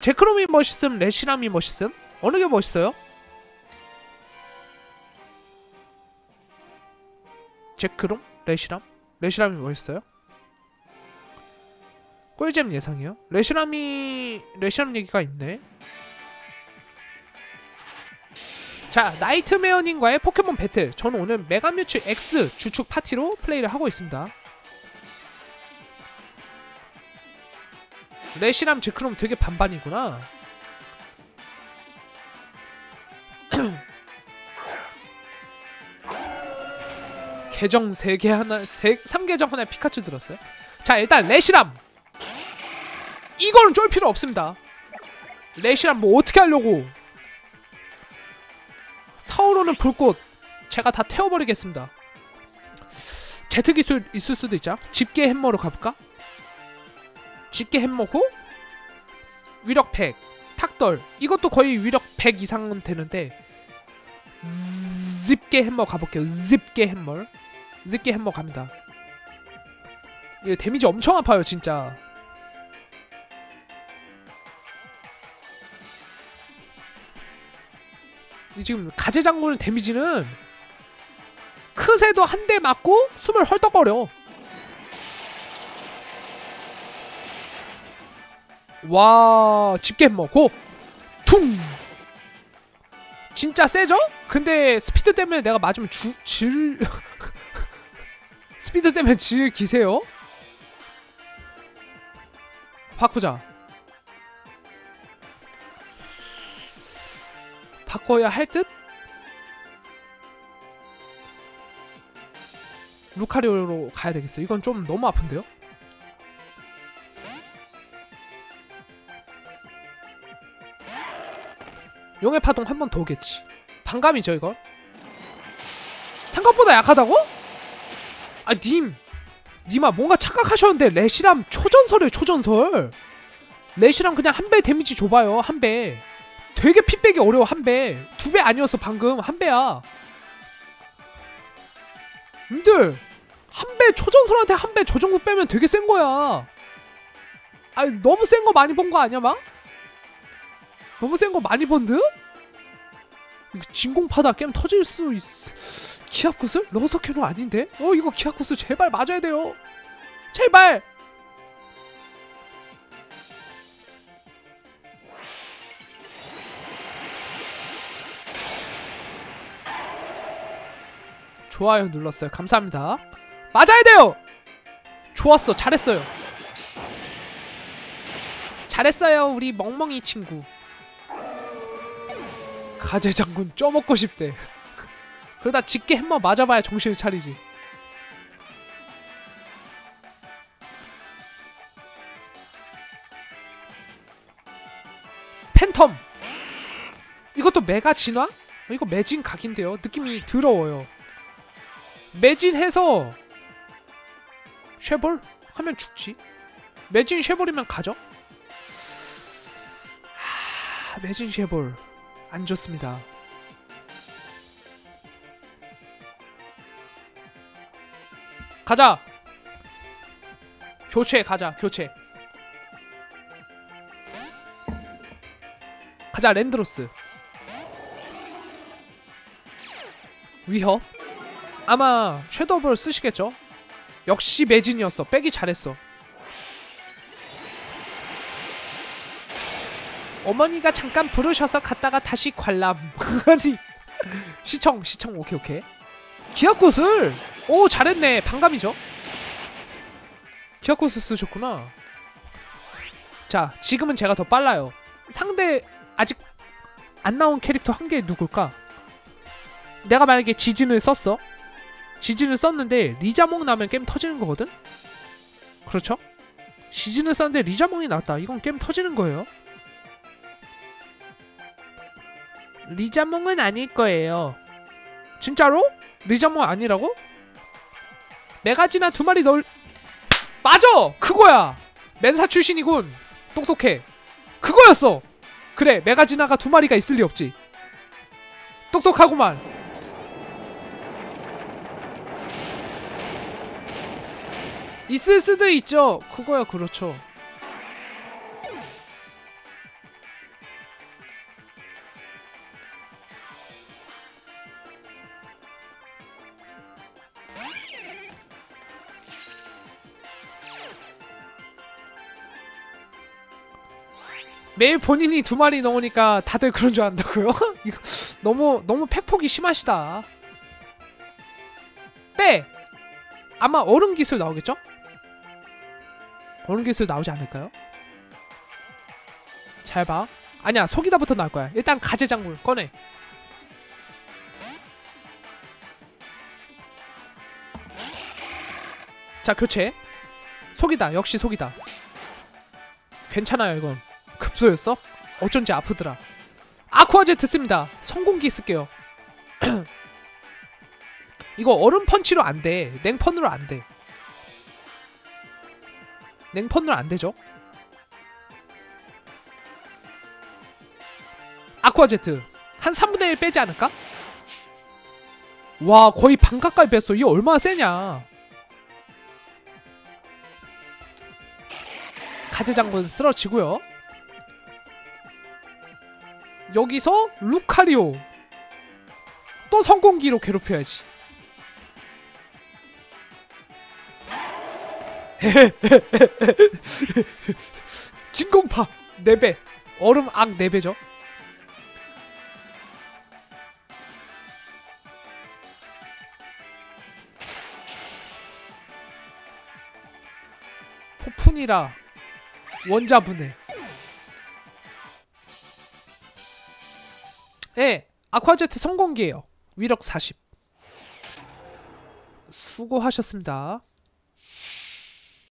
제크롬이 멋있음 레시람이 멋있음 어느 게 멋있어요? 제크롬 레시람 레시람이 멋있어요? 꿀잼 예상이요? 레시람이 레시람 얘기가 있네. 자 나이트메어님과의 포켓몬 배틀 저는 오늘 메가뮤츠 X 주축 파티로 플레이를 하고 있습니다. 레시람 제크롬 되게 반반이구나. 계정 3개 하나, 3, 3계정 하나에 피카츄 들었어요. 자, 일단 레시람. 이거는 쫄 필요 없습니다. 레시람 뭐 어떻게 하려고? 타오르는 불꽃 제가 다 태워버리겠습니다. 제트 기술 있을 수도 있죠. 집게 햄머로 가볼까? 집게 햄머고 위력 100 탁덜 이것도 거의 위력 100 이상은 되는데 집게 햄머 가볼게요. 집게 햄머 집게 햄머 갑니다. 이거 데미지 엄청 아파요 진짜. 이 지금 가재 장군의 데미지는 크새도 한 대 맞고 숨을 헐떡거려 와 집게 먹고 퉁 진짜 세죠? 근데 스피드 때문에 내가 맞으면 주, 질 스피드 때문에 질 기세요? 바꾸자 바꿔야 할 듯? 루카리오로 가야 되겠어 이건 좀 너무 아픈데요? 용의 파동 한 번 더 오겠지. 반감이죠 이걸. 생각보다 약하다고? 아 님, 님아 뭔가 착각하셨는데 레시람 초전설이에요 초전설. 레시람 그냥 한 배 데미지 줘봐요 한 배. 되게 피 빼기 어려워 한 배. 두 배 아니었어 방금 한 배야. 님들 한 배 초전설한테 한 배 저 정도 빼면 되게 센 거야. 아 너무 센 거 많이 본 거 아니야 막? 너무 센 거 많이 본 듯? 진공파다. 게임 터질 수 있어 기압구슬? 러서캐노 아닌데? 어 이거 기압구슬 제발 맞아야 돼요. 제발! 좋아요 눌렀어요. 감사합니다. 맞아야 돼요! 좋았어. 잘했어요. 잘했어요 우리 멍멍이 친구 가재 장군 쪄먹고 싶대. 그러다 직계 햄머 맞아봐야 정신을 차리지. 팬텀! 이것도 메가 진화? 어, 이거 매진 각인데요. 느낌이 더러워요. 매진해서 쉐볼? 하면 죽지. 매진 쉐볼이면 가죠? 하... 매진 쉐볼 안 좋습니다. 가자. 교체 가자. 교체. 가자 랜드로스. 위협. 아마 섀도우볼 쓰시겠죠? 역시 매진이었어. 빼기 잘했어. 어머니가 잠깐 부르셔서 갔다가 다시 관람. 아니 시청 시청 오케이 오케이. 기아꽃을 오 잘했네. 반감이죠? 기아꽃을 쓰셨구나. 자 지금은 제가 더 빨라요. 상대 아직 안 나온 캐릭터 한 개 누굴까? 내가 만약에 지진을 썼어? 지진을 썼는데 리자몽 나면 게임 터지는 거거든? 그렇죠? 지진을 썼는데 리자몽이 나왔다. 이건 게임 터지는 거예요 리자몽은 아닐 거예요. 진짜로? 리자몽 아니라고? 메가지나 두 마리 넣을 맞아! 그거야! 맨사 출신이군 똑똑해 그거였어! 그래 메가지나가 두 마리가 있을 리 없지 똑똑하구만 있을 수도 있죠 그거야 그렇죠 매일 본인이 두 마리 넣으니까 다들 그런 줄 안다고요? 이거 너무 너무 팩폭이 심하시다. 빼. 아마 얼음 기술 나오겠죠? 얼음 기술 나오지 않을까요? 잘 봐. 아니야 속이다부터 나올 거야. 일단 가재 장군 꺼내. 자 교체. 속이다 역시 속이다. 괜찮아요 이건. 급소였어? 어쩐지 아프더라. 아쿠아제트 씁니다. 성공기 쓸게요. 이거 얼음 펀치로 안 돼. 냉펀으로 안 돼. 냉펀으로 안 되죠? 아쿠아제트 한 3분의 1 빼지 않을까? 와 거의 반 가까이 뺐어. 이게 얼마나 세냐? 가재 장군 쓰러지고요. 여기서 루카리오. 또 성공기로 괴롭혀야지. 진공파 4배. 얼음 악 4배죠. 폭풍이라 원자분해 예 아쿠아제트 성공기예요. 위력 40 수고하셨습니다